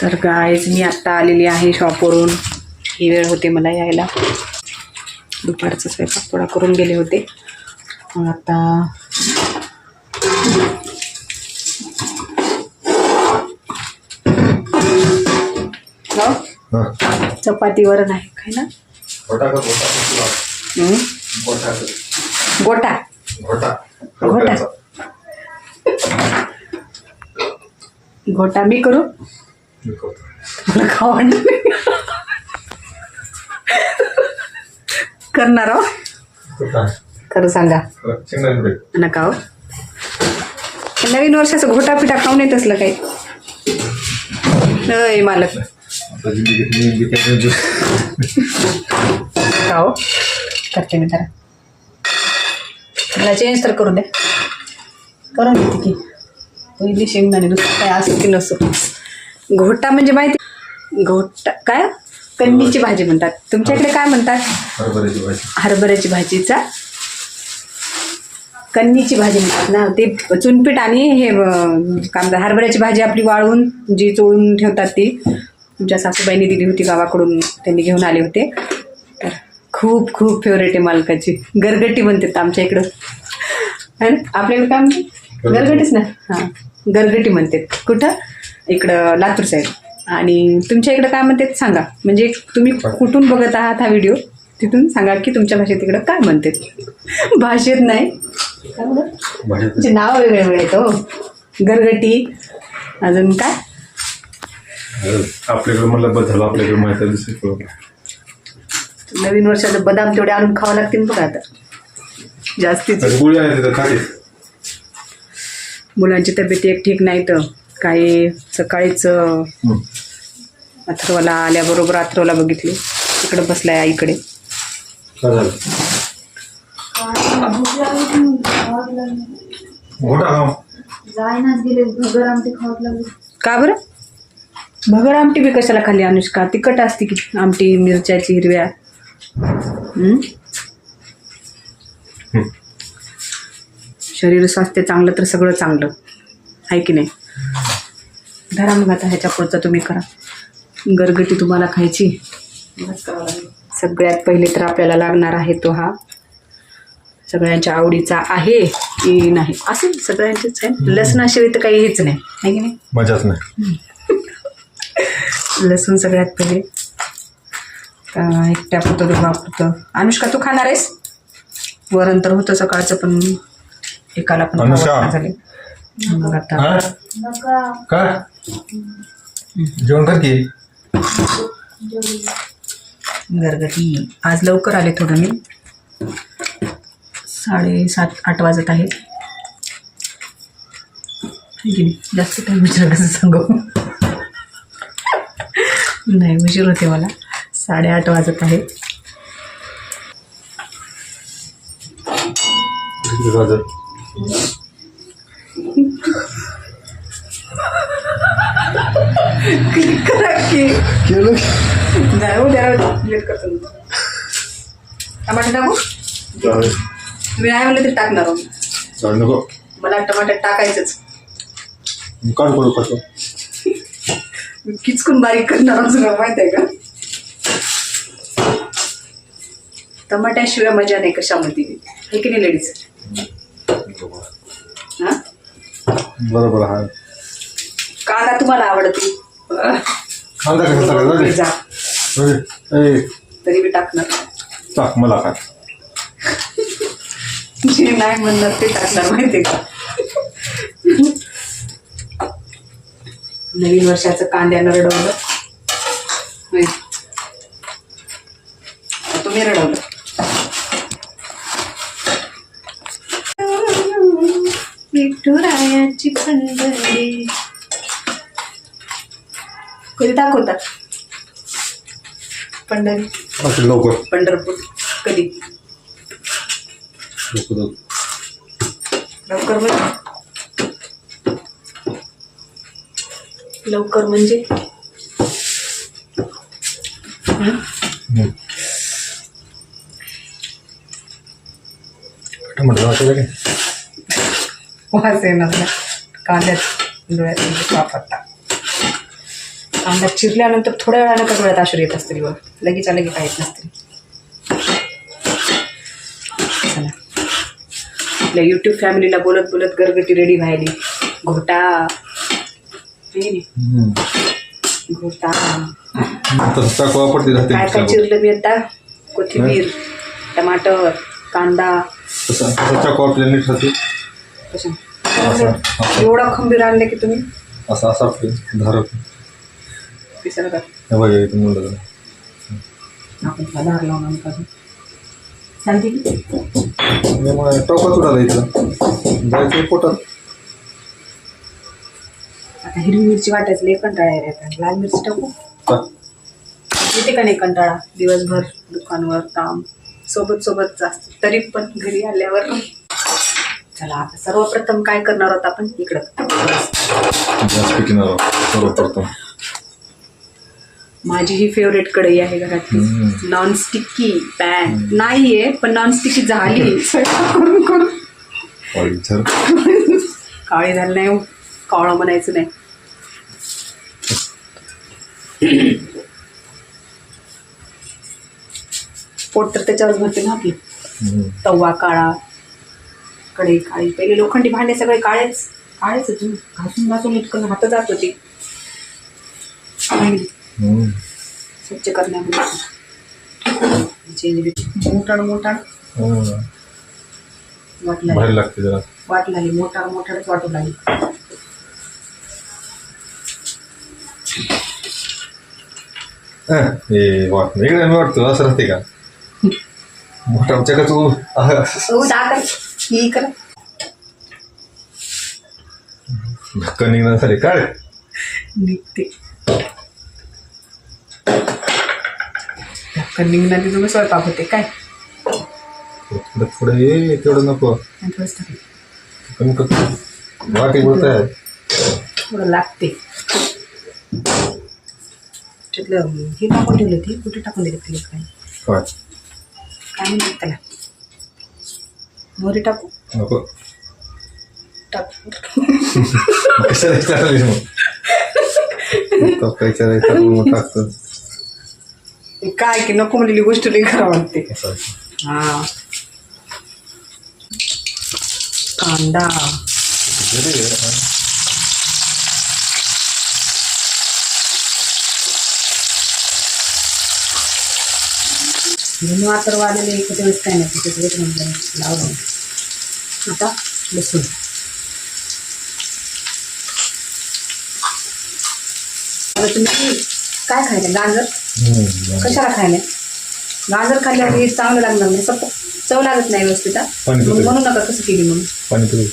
तर गायज मी आत्ता आलेली आहे शॉपवरून ही वेळ होते मला यायला. दुपारचा स्वयंपाक थोडा करून गेले होते. मग आता हो? हा. चपाती वरण आहे काय ना. गोटा घोटा घोटा. घोटा मी करू? मी खाऊ करणार हो. खरं सांगा. खरं, शेंगदाणे नका हो. नवीन वर्षाचं घोटा खाऊन येत असलं काही. अय मालक. का हो? करते मी जरा. मला चेंज तर करू द्या करून देते की. पहिली शेंगदाणे दुसरं काय असं. की नसो घोटा म्हणजे माहिती? घोटा काय? कन्नीची भाजी म्हणतात. तुमच्याकडे काय म्हणतात? हरभऱ्याची भाजी. हरभऱ्याची भाजीचा? कन्नीची भाजी म्हणतात ना. ते चुनपीठ आणि हे काय म्हणतात हरभऱ्याची भाजी आपली वाळवून जी चोळून ठेवतात ती. तुमच्या सासूबाईंनी दिली होती गावाकडून त्यांनी घेऊन आले होते. तर खूप खूप फेवरेट आहे मालकाची. गरगटी म्हणतात आमच्या इकडं. आपल्याकडे काय म्हणते गरगटीच ना. हां. गरगटी म्हणतात. कुठं? इकडं लातूर साईड आणि तुमच्या इकडं काय म्हणतात सांगा. म्हणजे तुम्ही कुठून बघत आहात हा व्हिडिओ तिथून सांगा की तुमच्या भाषेत इकडं काय म्हणतात. भाषेत नाही. तुमचे नाव वेगळे वेगळे आहेत हो. गरगटी अजून काय? आपल्याकडे मला बस झालं आपल्याकडे माहिती. नवीन वर्षाचं बदाम तेवढे आणून खावं लागतील बघा आता. जास्तीच. मुलांची तब्येत एक ठीक नाही तर. काही सकाळीच. अथर्वला आल्याबरोबर अथर्वला बघितले. इकडे बसलाय आईकडे. का बरं? भगर आमटी बी कशाला खाली अनुष्का? तिखट असते की आमटी मिरच्याची हिरव्या. शरीर स्वास्थ्य चांगलं तर सगळं चांगलं. आहे की नाही? धरा मग आता ह्याच्या पुढचं तुम्ही करा. गरगटी तुम्हाला खायची. सगळ्यात पहिले तर आपल्याला लागणार आहे तो हा. सगळ्यांच्या आवडीचा आहे की नाही? असेल सगळ्यांचेच आहे. लसणाशिवाय तर काही हेच नाही. आहे की नाही? मजाच नाही. लसूण सगळ्यात पहिले. एकट्या पुरतं दोघा पुरतं. अनुष्का तू खाणार आहेस? वरण तर होतं सकाळचं पण एकाला पण झाले मग आता काय जेवण कर की. गरगटी आज लवकर आले थोडं मी. साडेसात आठ वाजत आहे की? जास्त टाईम विचार कसं सांगू. नाही उशीर होते मला. साडेआठ वाजत आहे. वाजत? क्लिक करा की केलं नाही उद्या क्लिक करतो टमाटे टाकू चालेल. तुम्ही नाही म्हणलं तरी टाकणार आहो. चालेल नको मला टमाटे टाकायचंच काढ करू कसं मी किचकून बारीक करणार आहोत सगळं माहीत आहे का टमाट्याशिवाय मजा नाही कशामध्ये हे की नाही लेडीज बरोबर हा कांदा तुम्हाला आवडते? कांदा कसा टाकायचा? ए, तरी मी टाकणार. टाक मला काय जे नाही म्हणणार ते टाकणार माहितीये का? नवीन वर्षाचं कांद्यानं रडवलं. दाखवतात पंढरी. लवकर पंढरपूर. कधी? लवकर लवकर. लवकर म्हणजे? लवकर म्हणजे? हं? हम्म. टमाटर वाटलं की वास येणार ना. कांद्यात डोळ्यात वापरता कांदा चिरल्यानंतर थोड्या वेळानं का डोळ्यात आश्र येत असतील बघ. लगेच लगे काय येत नसतील. चला. आपल्या युट्यूब फॅमिलीला बोलत बोलत गरगटी रेडी व्हायली. घोटा? घोटा. काय काय चिरलं मी आता? कोथिंबीर टमाटर कांदा. एवढा खंबीर आणले की तुम्ही? असं असं धारक हे बघा इथं मुलं. आपण त्याला धार लावून आणू का चालते की मी मग टोकाच उडाला इथं. जायचं पोटात. आता हिरवी मिरची वाटायचं लय कंटाळा येतात लाल मिरची टाकू? का? येते का नाही कंटाळा? दिवसभर दुकानवर काम सोबत सोबत जास्त. तरी पण घरी आल्यावर. चला आता सर्वप्रथम काय करणार आहोत आपण? इकडं. गॅस सर्वप्रथम. माझी ही फेवरेट कढई आहे घरातली. हम्म. नॉन स्टिकी पॅन नाहीये पण नॉन स्टिकी झाली. स्वयंपाक करून करून. काळे झालं नाही हो. काळं म्हणायचं नाही. पोट तर त्याच्यावर भरते ना आपली. तवा काळा. कढई काळी. पहिले लोखंडी भांडे सगळे काळेच. काळेच. घासून घासून इतकं हात जात होती. स्वच्छ करण्यामध्ये. वाटला भारी लागते जरा. वाट लागली. वाटू लागली. हे वाट. वाटतो? असं राहते का? मोठा आमच्या का तू आह, हो दाखल ही करा धक्का निघणार झाले. काय? निघते. धक्का निघणार तुम्ही स्वयंपाक होते काय? पुढे पुढे ये तेवढं नको. आणि थोडंसं. कमी करतो वाटी बोलत आहे थोडं लागते. त्यातलं हे टाकून ठेवली होती कुठे टाकून दिली खाली काय? काय? काय म्हणतात त्याला? मोहरी टाकू? नको. टाकू. कशाला विचारायलीस मग तो काय विचारायचं? मग टाकतो. काय की नको म्हणलेली गोष्ट नाही खरं वाटते. हा. कांदा. धन्यवाद तर वाढलेले एखाद्या वेळेस काय नाही तिथे एक नंबर लावलं आता लसूण. तुम्ही काय खायला गाजर. कशाला खायला गाजर खाल्ल्यावर हे चांगलं लागणार नाही सप चव लागत नाही व्यवस्थित मग. म्हणू नका कसं केली म्हणून. पाणी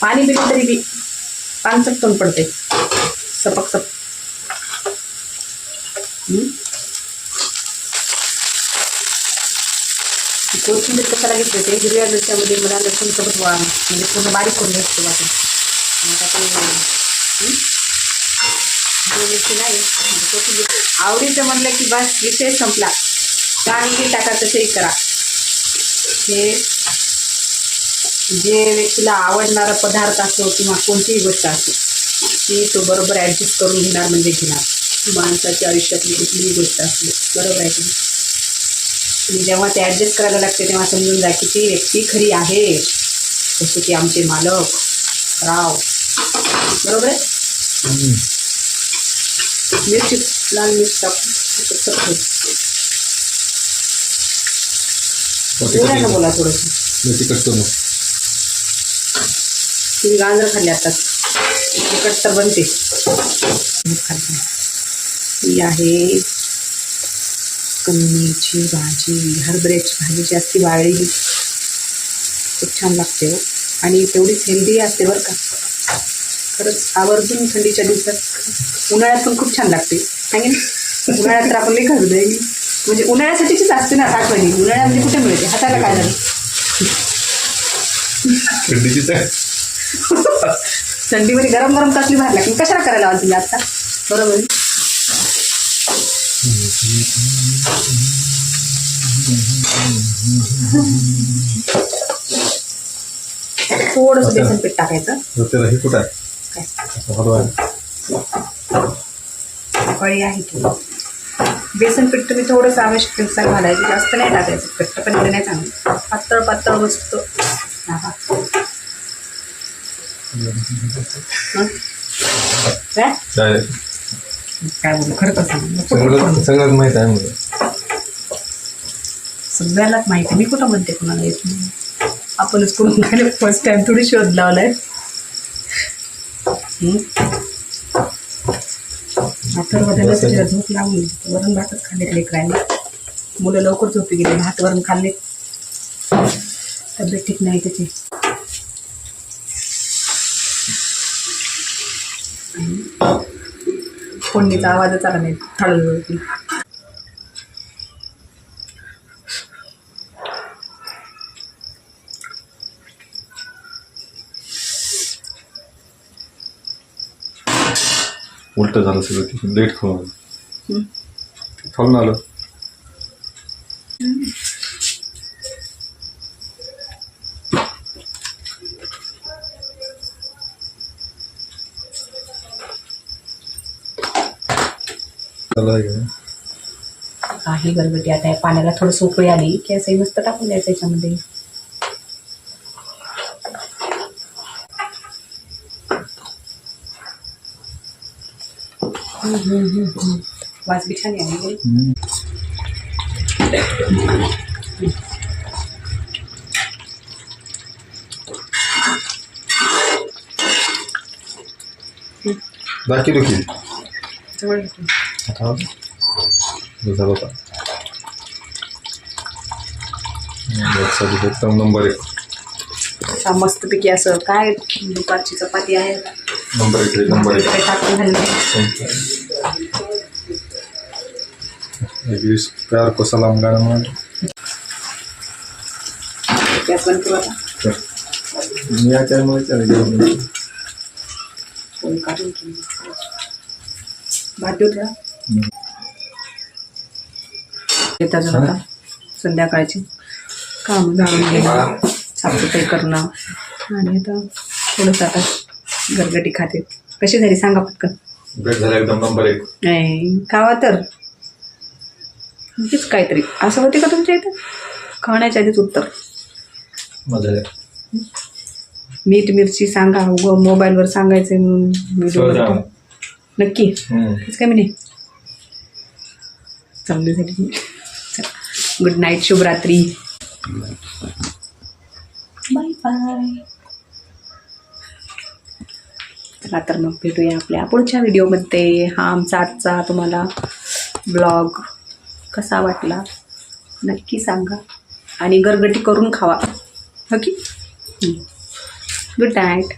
पाणी पिलं तरी बी पानसट तोंड पडते सपक सप? कोथिंबीर कशाला घेतले ते हिरव्या मिरच्यामध्ये मला लसूण सोबत वा म्हणजे पूर्ण बारीक करून घेतो आणि आता ते हम्म? नाही. कोथिंबीर आवडीचं म्हणलं की बस विषय संपला. काही टाका तसेही करा. हे जे व्यक्तीला आवडणारा पदार्थ असो किंवा कोणतीही गोष्ट असो ती तो बरोबर ॲडजस्ट करून घेणार म्हणजे घेणार. माणसाच्या आयुष्यातली कुठलीही गोष्ट असली बरोबर आहे तुम्ही जेव्हा ते ॲडजस्ट करायला लागते तेव्हा समजून जा की ती व्यक्ती खरी आहे. जसे की आमचे मालक राव. बरोबर आहे? मिरची लाल मिरची टाकून बोला थोडंसं तिकट करू तुम्ही गाजर खाल्ले आता तिखट तर बनते खाते ही आहे कन्नीची भाजी हरभऱ्याची भाजी जास्ती वाळलेली खूप छान लागते हो आणि तेवढीच हेल्दी असते बरं का खरंच आवर्जून थंडीच्या दिवसात उन्हाळ्यात पण खूप छान लागते. आहे ना उन्हाळ्यात तर आपण लई खात नाही. म्हणजे उन्हाळ्यासाठीचीच असते ना आठवणी. उन्हाळ्यामध्ये कुठे मिळते? हाताला काय झालं? थंडीचीच आहे. थंडीमध्ये गरम गरम कसली भात लागते. कशाला करायला तुम्ही आता? बरोबर? थोडंसं. बेसन पीठ टाकायचं. कुठं सकाळी आहे की बेसन पीठ तुम्ही थोडंसं आवश्यकतेनुसार घालायचं जास्त नाही टाकायचं. घट्ट पण नाही चांगलं. पातळ पातळ. हं? काय? बोलू? खरं कसं सगळं सगळंच माहीत आहे मला. सगळ्यालाच माहिती. मी कुठं म्हणते कुणाला येत नाही? आपणच करून फर्स्ट टाइम थोडी शोध लावलाय? आता वडाला झोप लावली वरण भातच खाल्ले लेकरायला मुलं लवकर झोपी गेले भात वरण खाल्ले. तब्येत ठीक नाही त्याची. फोडणीचा आवाजच आला नाही थळ उलट झालं सगळं तिथून लेट खाऊन आलं. खाऊन आलं. काही गरगटी आता या पाण्याला थोडं उकळी आली की असंही मस्त टाकून द्यायचं याच्यामध्ये. हम्म, हम्म, हम्म, हम्म. वास बी छान आहे आणि दाखी जवळ झालं होता एकदम नंबर एक असा मस्तपैकी असं काय दुपारची चपाती आहे? नंबर एक रे, नंबर टाकून वीस प्यार को सलाम गाणं म्हणून. गॅस बंद करू आता. मी या टायमाला चालेल काढून. भात देऊ येतात आता संध्याकाळची. काम जाणून घेणं साफसफाई करणं. आणि आता थोडंसं आता गरगटी खाते. कशी झाली? सांगा पटकन. भेट झाला एकदम नंबर एक. नाही खावा तर. काहीतरी. असं होते का तुमच्या इथं? खाण्याच्या आधीच उत्तर. मजा मीठ मिरची सांगा. उगं मोबाईलवर सांगायचं म्हणून व्हिडिओ. नक्की. तेच काय मी नाही चांगली झाली गुड नाईट शुभरात्री. बाय बाय चला तर मग भेटूया आपल्या पुढच्या व्हिडिओमध्ये. हा आमचा आजचा तुम्हाला ब्लॉग कसा वाटला? नक्की सांगा. आणि गरगटी करून खावा. Okay good night